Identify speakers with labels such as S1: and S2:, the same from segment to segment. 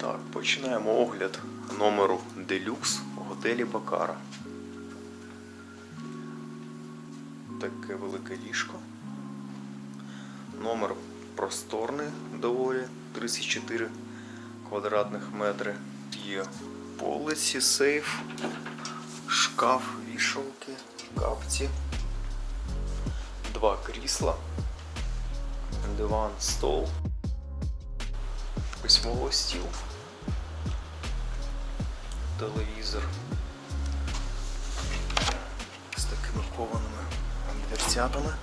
S1: Так, починаємо огляд номеру Делюкс у готелі Бакара. Таке велике ліжко. Номер просторний доволі 34 квадратних метри. Є полиці, сейф, шкаф, вішалки, капці, два крісла, диван, стол, письмовий стіл, телевізор з такими кованими дверцятами.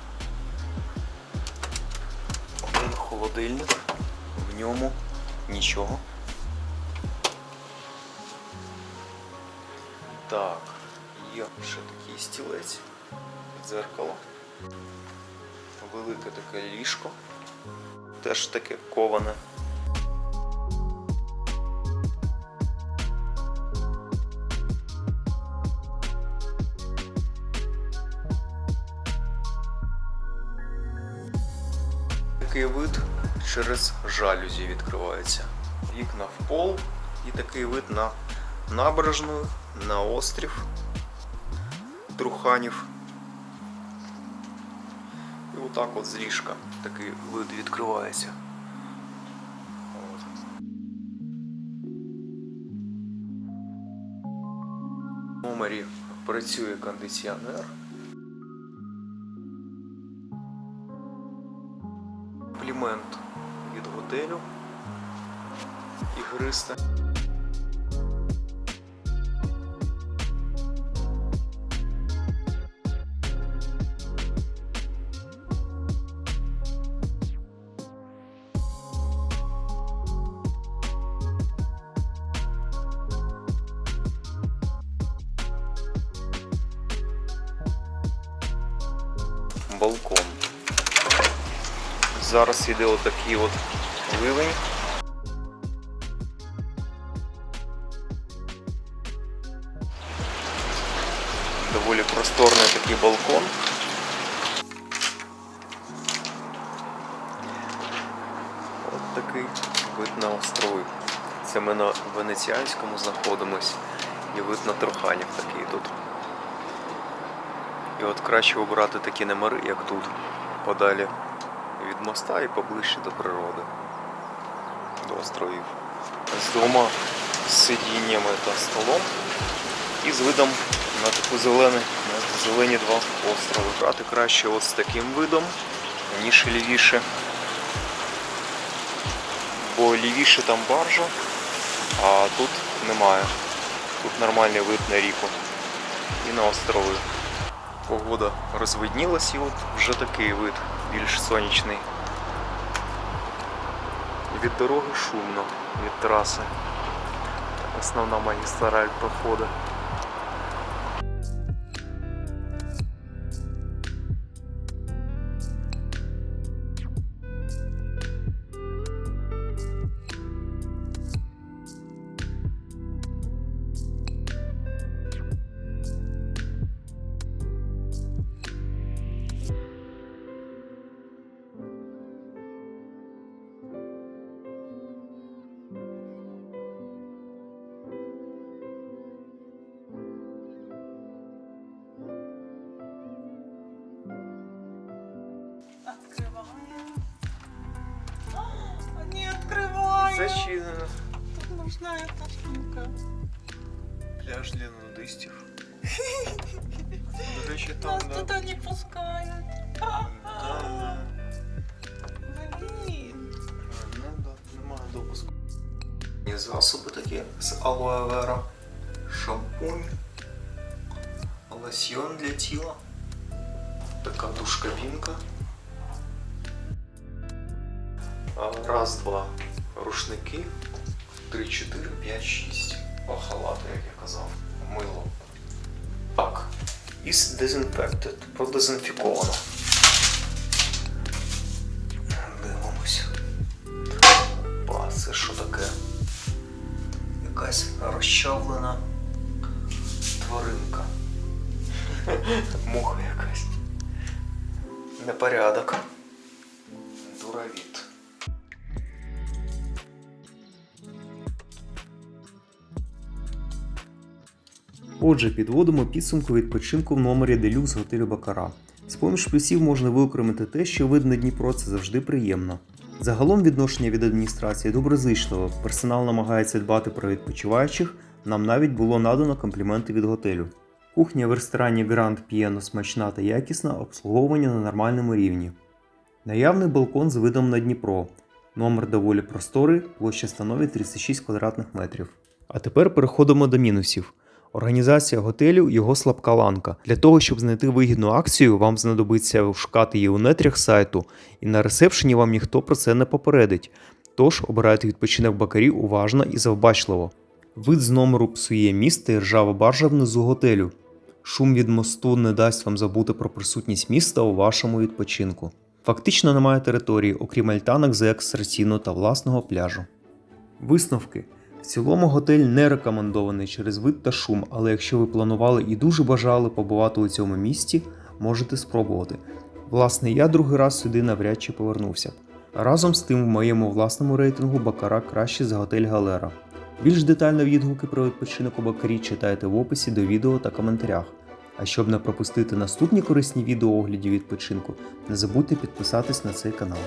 S1: Один холодильник, в ньому нічого. Так, є ще такий стілець, дзеркало, велике таке ліжко, теж таке коване. Такий вид через жалюзі відкривається. Вікна в пол і такий вид на набережну, на острів Труханів. І отак от з ліжка такий вид відкривається. В номері працює кондиціонер. Від готелю ігристе. Балкон. Зараз іде отакий от ливень. Доволі просторний такий балкон. От такий вид на острови. Це ми на Венеціанському знаходимось. І вид на Труханів такий тут. І от краще обрати такі номери, як тут, подалі від моста і поближче до природи, до островів. З двома сидіннями та столом і з видом на таку зелену, на зелені два острови. Брати краще от з таким видом, ніж лівіше. Бо лівіше там баржа, а тут немає. Тут нормальний вид на ріку і на острови. Погода розвиднілась і от вже такий вид більш сонячний. Від дороги шумно, від траси. Основна магістраль проходить.
S2: Открываем. А, Не открываем.
S1: Зачинено.
S2: Тут нужна эта штука.
S1: Пляж для нудистів. До речі, там
S2: Нас
S1: да.
S2: туда не пускают.
S1: Там, да.
S2: Блин.
S1: Ну да, немає допуску. Є засоби такі з алоe вера, шампунь, лосьйон для тіла, така душ-кабінка. Раз, два рушники, три, чотири, п'ять, шість. Халати, як я казав, мило. Так. Is disinfected, продезінфіковано. Дивимося. Па, це що таке? Якась розчавлена тваринка. Муха якась. Непорядок. Отже, підводимо підсумку відпочинку в номері Делюкс готелю Бакара. З поміж плюсів можна виокремити те, що вид на Дніпро це завжди приємно. Загалом відношення від адміністрації доброзичливе, персонал намагається дбати про відпочиваючих, нам навіть було надано компліменти від готелю. Кухня в ресторані Grand Piano смачна та якісна, обслуговування на нормальному рівні. Наявний балкон з видом на Дніпро. Номер доволі просторий, площа становить 36 квадратних метрів. А тепер переходимо до мінусів. Організація готелю його слабка ланка. Для того, щоб знайти вигідну акцію, вам знадобиться шукати її у нетрях сайту, і на ресепшені вам ніхто про це не попередить. Тож обирайте відпочинок бакарі уважно і завбачливо. Вид з номеру псує міст і ржава баржа внизу готелю. Шум від мосту не дасть вам забути про присутність міста у вашому відпочинку. Фактично немає території, окрім альтанок за екстраційного та власного пляжу. Висновки. Цілому готель не рекомендований через вид та шум, але якщо ви планували і дуже бажали побувати у цьому місті, можете спробувати. Власне, я другий раз сюди навряд чи повернувся. Разом з тим, в моєму власному рейтингу Бакара краще за готель Галера. Більш детально відгуки про відпочинок у Бакарі читайте в описі до відео та коментарях. А щоб не пропустити наступні корисні відео оглядів відпочинку, не забудьте підписатись на цей канал.